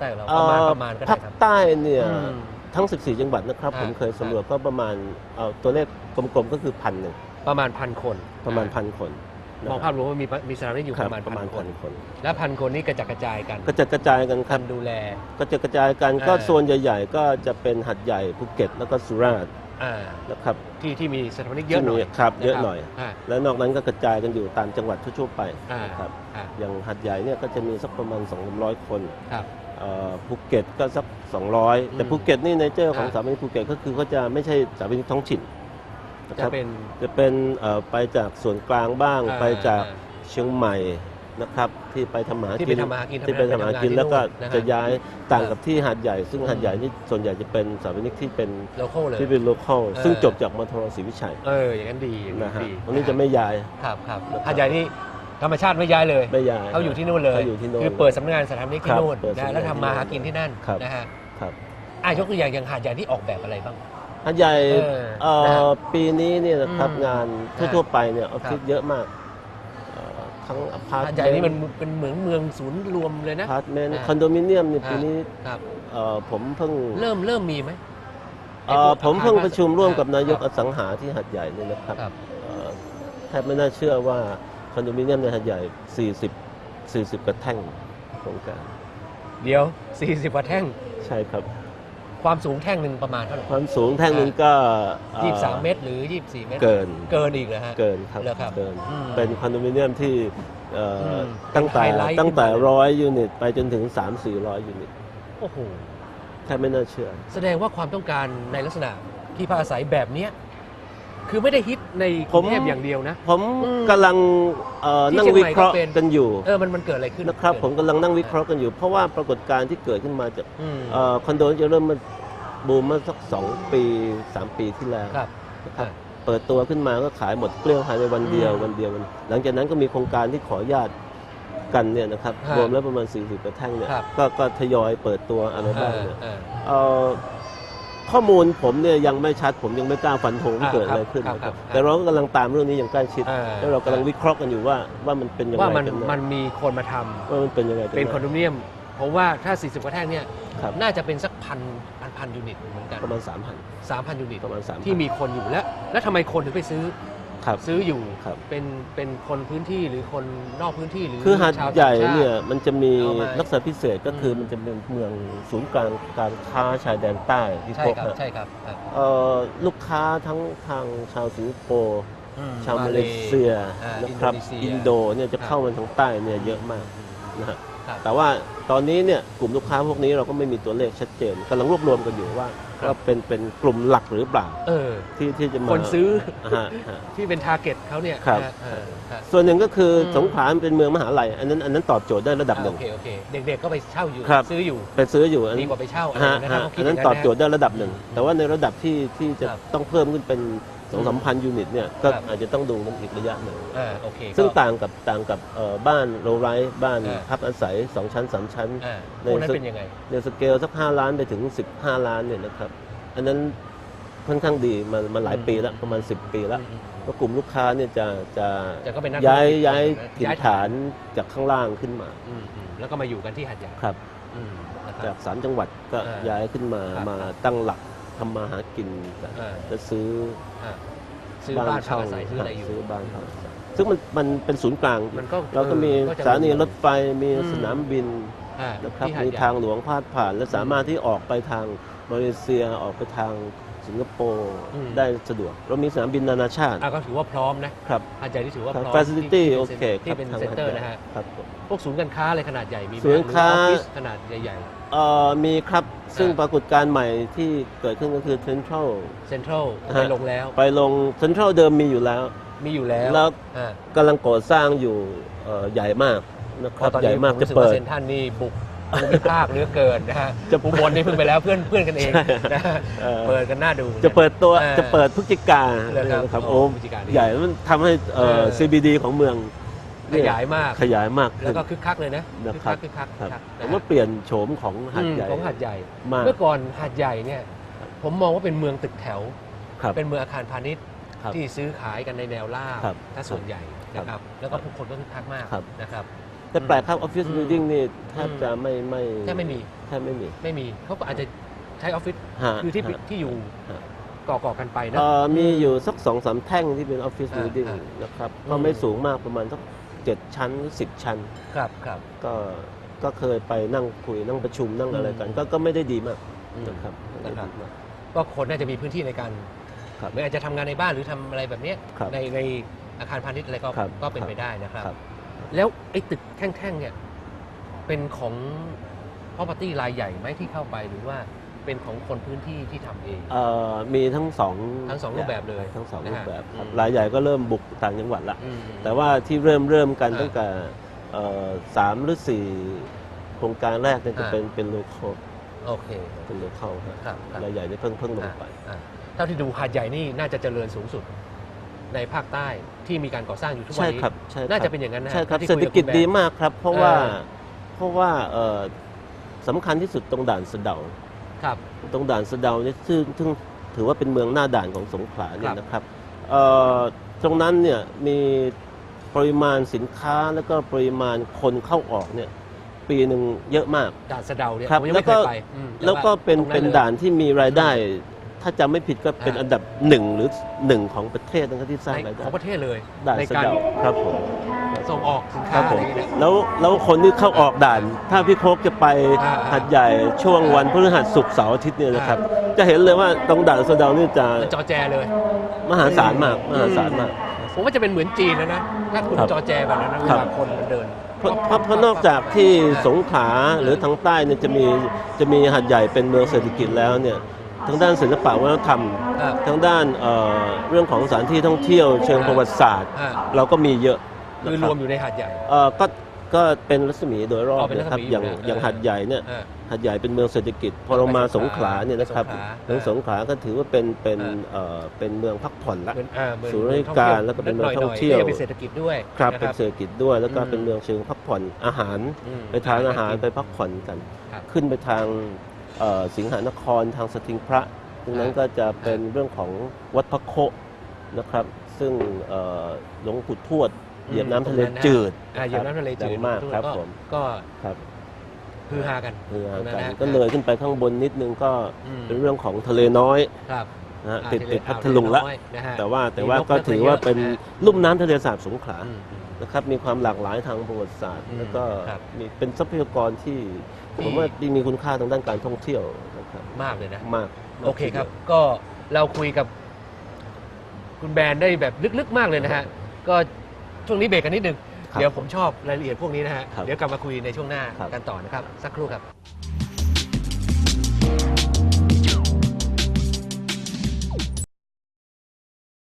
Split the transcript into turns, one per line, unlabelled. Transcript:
แต่เรา
เอ่
ประมาณ
อ
ประมาณก็ได้
ภาค
ครับ
ใต้เนี่ย
อืม
ทั้ง 14 จังหวัดนะครับ
อ่า
ผมเคยสำรวจก็ประมาณเอาตัวเลขกลมๆก็คือพันหนึ่ง
ประมาณพันคน
ประมาณ
อ่
พันคนนะ
มอง
ค
ภา
รับ
พรวมว่ามีมีสถานที่อยู่
ค
ป
รับ
ระมาณ
ประ
พั
มาณ
นค
พั
น
นคน
และพันคนนี้กระจัดกระจายกัน
ก็จะกระจายกันค
การ
รับ
ดูแล
ก็จะกระจายกัน
อ่า
ก็โซนใหญ่ ๆ ก็จะเป็นหัดใหญ่ภูเก็ตแล้วก็สุราษฎร์
อ่า
นะครับ
ที่ที่มีสถาปนิกเยอะหน่อย
ที่มีครับเยอะหน่อยา และนอกนั้นก็กระจายกันอยู่ตามจังหวัดทั่วๆไป
อ่า
นะครับ
อ่า
อย่างหัดใหญ่เนี่ยก็จะมีสักประมาณ 200 คน
ครับ
เอ่อ ภูเก็ตก็สัก 200 แต่
อืม
ภูเก็ตนี่ในเจอของ
อ่า
สถาปนิกภูเก็ตก็คือเขาจะไม่ใช่สถาปนิกท้องถิ่นนะค
จะ
รับ
เป็น
จะเป็นเอ่อไปจากส่วนกลางบ้าง
อ่า
ไปจาก
อ่
เชียงใหม่นะครับ ที่ไปทำมาหา
ที่
กิ
ไป
น
ทำมาหากิน
ที่ไปทำมาหากิน
ทำงาน
แล้วก็
ที่นู่นนะฮะ
จะย้ายต่าง
ครับ
กับที่หาดใหญ่ ซึ่ง
อืม
หาดใหญ่นี่ส่วนใหญ่จะเป็นสถาปนิกที่เป็น
โลโก้เลย
ที่เป็นโลคอล
เออ
ซึ่งจบจากมทรศรีวิชัย
เอออย่างนั้นดีอย่าง
นะ
นั้น
ฮะ
ดี
วันนี้จะไม่ย้าย
ครับครับ
นะครับ
หาดใหญ่นี่ ธรรมชาติไม่ย้ายเลย
ไม่ย้าย
เขาอยู่ที่นู่นเลย
เขาอยู่ที่นู่น
คือเปิดสำนักงานสถาปนิก
ค
ที่
รับ
นู่น
เปิด
นะ
สำนักงาน
แล้วทำมาหา
ที่นู่น
กินที่นั่น
ครับ
นะฮะ
ครับ
อะยกตัวอย่างอย่างหาดใหญ่ที่ออกแบบอะไรบ้าง
หาดใหญ่
เออ
เอ่
นะฮะ
อปีนี้เนี่ยนะครับ
อืม
งาน
ฮะ
ทั่วๆไปเนี่ยออฟฟิศ
ครับ
เยอะมากเอ่อทั้งอพาร์ต
หาด
เม
ใหญ่
น
นี่มัน
ต์
เป็นเหมือนเมืองศูนย์รวมเลยนะ
อพาร์ตเมนต์
อ่า
คอนโดมิเนียมเนี่ย
อ่า
ปีนี้
ครับ
เอ่อผมเพิ่ง
เริ่มเริ่มมีไหม
เอ่อผมเพิ่งประชุมร่วมกับนายก
ค
อ
รับ
สังหาที่หัดใหญ่เนี่ยนะครับ
ครับ
เอ่อแทบไม่น่าเชื่อว่าค อนโดมิเนียมในหัดใหญ่ 40 40กระแท่งโครงการ
เดี๋ยว 40กว่าแท่ง
ใช่ครับ
ความสูงแท่งหนึ่งประมาณเท่าไหร่
ความสูงแท่งหนึ่งก็อ่อ
ยี่สิบสามเมตรหรือยี่สิบสี่เมตร
เกิน
เกินอีกเลยฮะ
เกินครับ
เหรอครับ
เกิน
อืม
เป็นคอนโดมิเนียมที่เอ่ออ
ม
ตั้งแต่
เป็นไฮไลท์
ตั้งแต่
ขึ้นมาเลย
ร้อยยูนิตไปจนถึง 3 4 0 0 ยูนิต
โอ้โห
แทบไม่น่าเชื่อ
แสดงว่าความต้องการในลักษณะที่พักอาศัยแบบเนี้ย คือไม่ได้ฮิตในก
ผ
รุ
ม
งเทพอย่างเดียวนะ
ผม
อืม
กำลังเอ่อ
ที่
นั่ง
เชียง
วิ
ใหม่
เคราะห์
ก็เป็น
กันอยู่
เออมันมันเกิดอะไรขึ้น
นะครับ
เกิด
ผมกำลังนั่งวิเคราะห์กันอยู่ เพราะว่าปรากฏการณ์ที่เกิดขึ้นมาจาก
อืม
เอ่อคอนโดจะเริ่มมาบูมมาสักสองปีสามปีที่แล้ว
ครับ
นะครับ
อ่า
เปิดตัวขึ้นมาก็ขายหมดเกลี้ยงภายในวันเดียว
อืม
วันเดียววันหลังจากนั้นก็มีโครงการที่ขออนุญาตกันเนี่ยนะครับ
ฮะ
รวมแล้วประมาณ 40กระแท่งเนี่ย
ครับ
ก็ก็ทยอยเปิดตัวอะไรบ้างเนี่ย
อ่า
เอ่อ ข้อมูลผมเนี่ยยังไม่ชัดผมยังไม่กล้าฟันธงว่า
อ่า
เกิดอะไร
ครับ
ขึ้น
ครับ
นะค
ครั
รั
บบ
แต่เราก็กำลังตามเรื่องนี้อย่างใกล้ชิด
อ่า
แล้วเรากำลังวิเคราะห์กันอยู่ว่าว่ามันเป็นยังไง
ว่ามัน
กันแมั
นมีคนมาทำ
ว่ามันเป็นยังไงกั
เป็น
แค
อนโดมิเนียมผมว่าถ้า 40 กว่าแท่งเนี่ย
ครับ
น่าจะเป็นสักพันพันพันยูนิตเหมือนกัน
ประมาณ 3,000
3,000ยูนิต
ประมาณ3,000
ที่มีคนอยู่แล้ว แล้วทำไมคนถึงไปซื้อ
ครับ
ซื้ออยู่
ครับ
เป็นเป็นคนพื้นที่หรือคนนอกพื้นที่หรือ
คือหาด
ชาว
ใหญ่
ต่างชาติ
เนี่ยมันจะมี
เอามา
ลักษณะพิเศษก็คืออ
ม
มันจะเป็นเมืองศูนย์กลางการค้าชายแดนใต้ที่
ใช่
พบ
ครับ
นะ
ใช่ครับอะ
เอ่อลูกค้าทั้งทางชาวสิงคโปร์
อืม
ชาวมาเลเซีย
อ่า
นะครับ
อิ
อิ
น
น
โด
โด
นีเซีย
เนี่ยจะเข้ามาทางใต้เนี่ยเยอะมาก
อืม
นะฮะ
ครับ
แต่ว่าตอนนี้เนี่ยกลุ่มลูกค้าพวกนี้เราก็ไม่มีตัวเลขชัดเจนกำลังรวบรวมกันอยู่ว่า
ครับ
ว่าเป็นเป็นกลุ่มหลักหรือเปล่า
เออ
ที่ที่จะมา
คนซื้อ
ฮะฮะ
ที่เป็นทาร์เก็ตเขาเนี่ย
ครับ
นะฮะฮะ
ส่วนหนึ่งก็คืออ
ม
สงขลามันเป็นเมืองมหาลัยอันนั้นอันนั้นตอบโจทย์ได้ระดับหนึ่
อ่างโอเคโอเค เด็กๆก็ไปเช่าอยู่
ครับ
ซื้ออยู่
ไปซื้ออยู่อัน
ดี
นั้น
กว่าไปเช่าอะไร
ฮะ
นะค
ฮะ
รับเขาคิ
อั
ด
น
อ
นั้
ย่านง
ต
นั้
อนบ
นะ
โจทย์ได้ระดับหนึ่ง แต่ว่าในระดับที่ที่จะ
ครับ
ต้องเพิ่มขึ้นเป็น สองสามพันยูนิตเนี่ยก็
ครับ
อาจจะต้องดูมันอีกระยะหนึ่ง
อ่าโอเค
ซึ่ง
ก็
ต่างกับต่างกับเอ่อบ้านโรไรท์บ้าน
อ่า
พักอาศัย 2 ชั้น 3 ชั้น
อ่า
ใน
พวกนั้นเป็นยังไง
ในสเกลสัก 5 ล้านไปถึง 15 ล้านเนี่ยนะครับ อันนั้นค่อนข้างดีมามาหลาย
อืม
ปีแล้วประมาณ 10 ปีแล้ว
อืม
ก็กลุ่มลูกค้าเนี่ยจะจะ
จะก็เป็นนัก
ย้าย
ธุรกิจ
ย้าย
นะ
ถิ่นฐานจากข้างล่างขึ้นมา
อืมอืมแล้วก็มาอยู่กันที่หัดใหญ่
ครับ
อืมนะค
จา
รับ
กสามจังหวัดก็
อ่า
ย้ายขึ้นมา
ครับ
มาตั้งหลัก ทำมาหากินกัน
อ่า
จะซื้อ
อ่าซื้อบ้านพักอาศัยซื้ออะไรอยู่
ซื้อบ้านพักอาศัยซึ่งมันมันเป็นศูนย์กลาง
มันก็
เราก็มี
เออก็จะ
สถานีรถไฟมี
อืม
สนามบิน
อ่า
นะครับ
ที่หาด
มี
ใหญ่
ทางหลวงพาดผ่าน และสามารถที่ออกไปทาง มาเลเซียออกไปทางสิงคโปร์
อืม
ได้สะดวก เรามีสนามบินนานาชาติ
อ่าก็ถือว่าพร้อมนะครับหาดใหญ่ที่ถือว่าพร้อม
ฟ a ซิลิตี้
ที่
โอ
ที่
เค
ที่เป็น
ทาง
เซ็นเตอร์นะฮะ
ครับผม
พวกศูนย์การค้าอะไรขนาดใหญ่มีไหม
ศูนย์ค้า
หรือออฟฟิศขนาดใหญ่
เอ่อมีครับซึ่ง
อ่า
ปรากฏการณ์ใหม่ที่เกิดขึ้นก็คือเซ็นทรัล
ๆเซ็นทรัล
ฮะ
ไปลงแล้ว
ไปลงเซ็นทรัลเดิมมีอยู่แล้ว
มีอยู่แล้ว
แล้ว
อ่า
กำลังก่อสร้างอยู่เอ่อใหญ่มากนะค
พ
รั
อบตอน
ใหญ่
นี้
มาก
ผม
จะ
รู้สึก
เปิ
ว่า
ด
เซ็นทรัลนี่บุก ภูมิภาคเหลือเกินนะฮะ
จะ
อุบลนี่เพิ่งไปแล้วเพื่อนเพื่อนกันเองนะฮะ
เอ่อ
เปิดกันหน้าดู
จะเปิดตัว
อ่า
จะเปิดพฤศจิกา
เหรอครับ
นะครับ
โอ้
โอ้
พฤศจิกานี่
ใหญ่มันทำให้เอ่อ
เออ
CBD ของเมือง
ข
เนี่ย
ยายมาก
ขยายมาก
แล้ว
ขึ้น
ก็คึกคักเลยนะ
นะ
คึก
ครั
คั
บ
กคึกคัก
ครับ
คัก
ผ
นะ
ม
ฮะ
ว่าเปลี่ยนโฉมของหาด
อืม
ใหญ่
ของหาดใหญ่
มาก
เมื่อก่อนหาดใหญ่เนี่ย ผมมองว่าเป็นเมืองตึกแถว
ครับ
เป็นเมืองอาคารพาณิชย์
ครับ
ที่ซื้อขายกันในแนวราบ
ครับ
ถ้าส่วนใหญ่
ครับ
นะครับ แล้วก็ผู้คนก็คึกคักมาก
ครับ
นะครับ
แต่แปลกครับออฟฟิศ
อืม
บิลดิ้งนี่แทบ
อืม
จะไม่ไม่
แทบไม่มี
แทบไม่มี
ไม่มีเขาก็อาจจะใช้ออฟฟิศ
ฮะ
คือที่
ฮะ
ที่อยู่
ฮะ
ก่อๆกันไปนะ
เอ่อมีอยู่สักสองสามแท่งที่เป็นออฟฟิศ
อ่า
บิลดิ่ง
อ่า
นะครับ
อืม
ก็ไม่สูงมากประมาณสักเจ็ดชั้นหรือสิบชั้น
ครับครับ
ก็ก็เคยไปนั่งคุยนั่งประชุมนั่งอะไรกัน
อืม
ก็ก็ไม่ได้ดีมาก
อืม
นะครับไม่ได้
นะครับ
ดีมาก
ก็คนน่าจะมีพื้นที่ในการ
ครับ
ไม่อาจจะทำงานในบ้านหรือทำอะไรแบบเนี้ย
ครับ
ในในอาคารพาณิชย์อะไรก็
ครับ
ก็เป็น
ครับ
ไปได้นะครับ
ครับ
แล้วไอ้ตึกแท่งๆเนี่ยเป็นของ property รายใหญ่ไหมที่เข้าไปหรือว่าเป็นของคนพื้นที่ที่ทำเอง
เอ่อมีทั้งสอง
ทั้งสองรูปแบบเลย
ทั้งสอง
นะฮะ
รูปแบบครับ
อืม
รายใหญ่ก็เริ่มบุกต่างจังหวัดละ
อืม
แต่ว่าที่เริ่มเริ่มกัน
อ่า
ตั้งแต่เอ่อสามหรือสี่โครงการแรกเนี่ยจะ
อ่า
เป็นเป็นโลคอล
โอเค
เป็นโลคอลฮะ
ครับครับ
รายใหญ่นี่เพิ่งเพิ่งลงไป
อ่าเท่าที่ดูหาดใหญ่นี่น่าจะเจริญสูงสุด ในภาคใต้ที่มีการก่อสร้างอยู่ทุกวัน
ใช่
นี้
ครับใช่ครับ
น่าจะเป็นอย่างนั้นนะ
ใช่ครับ
ที่
เศรษ
คุ
ฐ
ยบ
กิจ
คุณแบ
ดี
งค์
มากครับ เพราะว่า
เออ
เพราะว่าเอ่อสำคัญที่สุดตรงด่านสะเดา
ครับ
ตรงด่านสะเดาเนี่ยซึ่งซึ่งถือว่าเป็นเมืองหน้าด่านของสงขลาเนี่
ครั
ย
บ
นะครับเอ่อตรงนั้นเนี่ยมีปริมาณสินค้าแล้วก็ปริมาณคนเข้าออกเนี่ยปีหนึ่งเยอะมาก
ด่านสะเดาเนี่ย
ครับ
ผมยังไม่เคยไปอืม
แล้วก็เป็น
ต่ว่า
เป็น
ตรงลย
ด่านที่มีรายได้ ถ้าจำไม่ผิดก็เป็น
อ่า
อันดับหนึ่งหรือหนึ่งของประเทศนะครับที่สร้าง
ใน
รายได้
ของประเทศเลย
ด่าน
ใน
สะ
การ
เดาครับผม
ส่งออกสิน
ค
ค้า
รับผ
อะไร
ม
อย่างเงี้ย
แล้วแล้วคนที่เข้าออกด่าน ถ้าพี่โคกจะไป
อ่า
หัดใหญ่ช่วงวันพฤหัสศุกร์เสาร์อาทิตย์เนี่ยนะครับ จะเห็นเลยว่าตรงด่านสะเดานี่จะ
มันจอแจเลย
มหาศาลมากมหาศาลมาก
ผมว่าจะเป็นเหมือนจีนแล้วนะ ถ้าคุณ
ครับ
จอแจแบบนั้นนะเว
ครับ
ลาคนมันเดิน
เพราะเพราะเพราะนอกจากที่สงขลาหรือทางใต้เนี่ยจะมีจะมีหัดใหญ่เป็นเมืองเศรษฐกิจแล้วเนี่ย ทางด้านศิลปะวัฒนธรรม
ครับ
ทางด้านเอ่อเรื่องของสถานที่ท่องเที่ยวเชิงประวัติศาสตร์
อ่า
เราก็มีเยอะ
คือ
นะ
ร
บ
วมอยู่ในหาดใหญ่
เอ่อก็ก็เป็นรัศมีโดยรอ
อ๋
บ
อเป็นรั
นะ
ศ
ครับ
มี
อย่าง
อยู่นะ
อย่าง
เออ
หัดใหญ่เนี่ย
อ่า
หัดใหญ่เป็นเมืองเศรษฐกิจ พอเรามาสงขลาเนี่ยนะครับ
สงขลา
เมืองสงขลาก็ถือว่าเป็นเป็น
อ่า
เอ่อเป็นเมืองพักผ่อนละ
เหมือนอ่าเหมือน
ศูนย์ราชการแล้วก็เป็นเมืองท่องเที่ยว
หน่ๆก็ยังเป็นเศรษฐกิจด้วย
ครับ
นะ
เป็นเศรษฐกิจด้วยแล้วก็
อืม
เป็นเมืองเชิงพักผ่อนอาหาร
อืม
ไปทานอาหารไปพักผ่อนกัน
ครับ
ขึ้นไปทางเอ่อ สิงหานครทางสถิงพระตรงนั้นก็จะเป็นเรื่องของวัดพระโคนะครับ ซึ่งเอ่อหลวงปู่ทวดเหยียบน้ำทะเลจืด
อ่าเหยียบน้ำทะเลจื
ดั
ด
งมากครับ
ก็
ผม
ก็
ครับ
ฮือฮากัน
เรือ
ตรง
กัน
นะ
ก็เลยขึ้นไปข้างบนนิดนึงก็
อืม
เป็นเรื่องของทะเลน้อย
ครับ
นะฮะ
อ่า
ติด
ทะเล
ติดพั
อ่าว
ทลุงละ
ทะเลน้อยนะฮะ
แต่ว่าแต่
มี
ว่าน
ก
ก็
เล็ก
ถือว่า
เยอะ
เป็น
นะฮะ
ลุ่มน้ำทะเลสาบสงขลา
อืมอืม
นะครับมีความหลากหลายทางประวัติศาสตร์
อืม
แล้วก็
ครับ
มีเป็นทรัพยากรที่
ที่
ผมว่ามีคุณค่าทางด้านการท่องเที่ยวนะครับ
มากเลยนะ
มาก
โอเคครับ ก็เราคุยกับคุณแบรนด์ได้แบบลึกๆมากเลยนะฮะก็ช่วงนี้เบรกกันนิดนึง
ครับ
เดี๋ยวผมชอบรายละเอียดพวกนี้นะฮะ
ครับ
เดี๋ยวกลับมาคุยในช่วงหน้า
ครับ
กันต่อนะครับสักครู่ครับ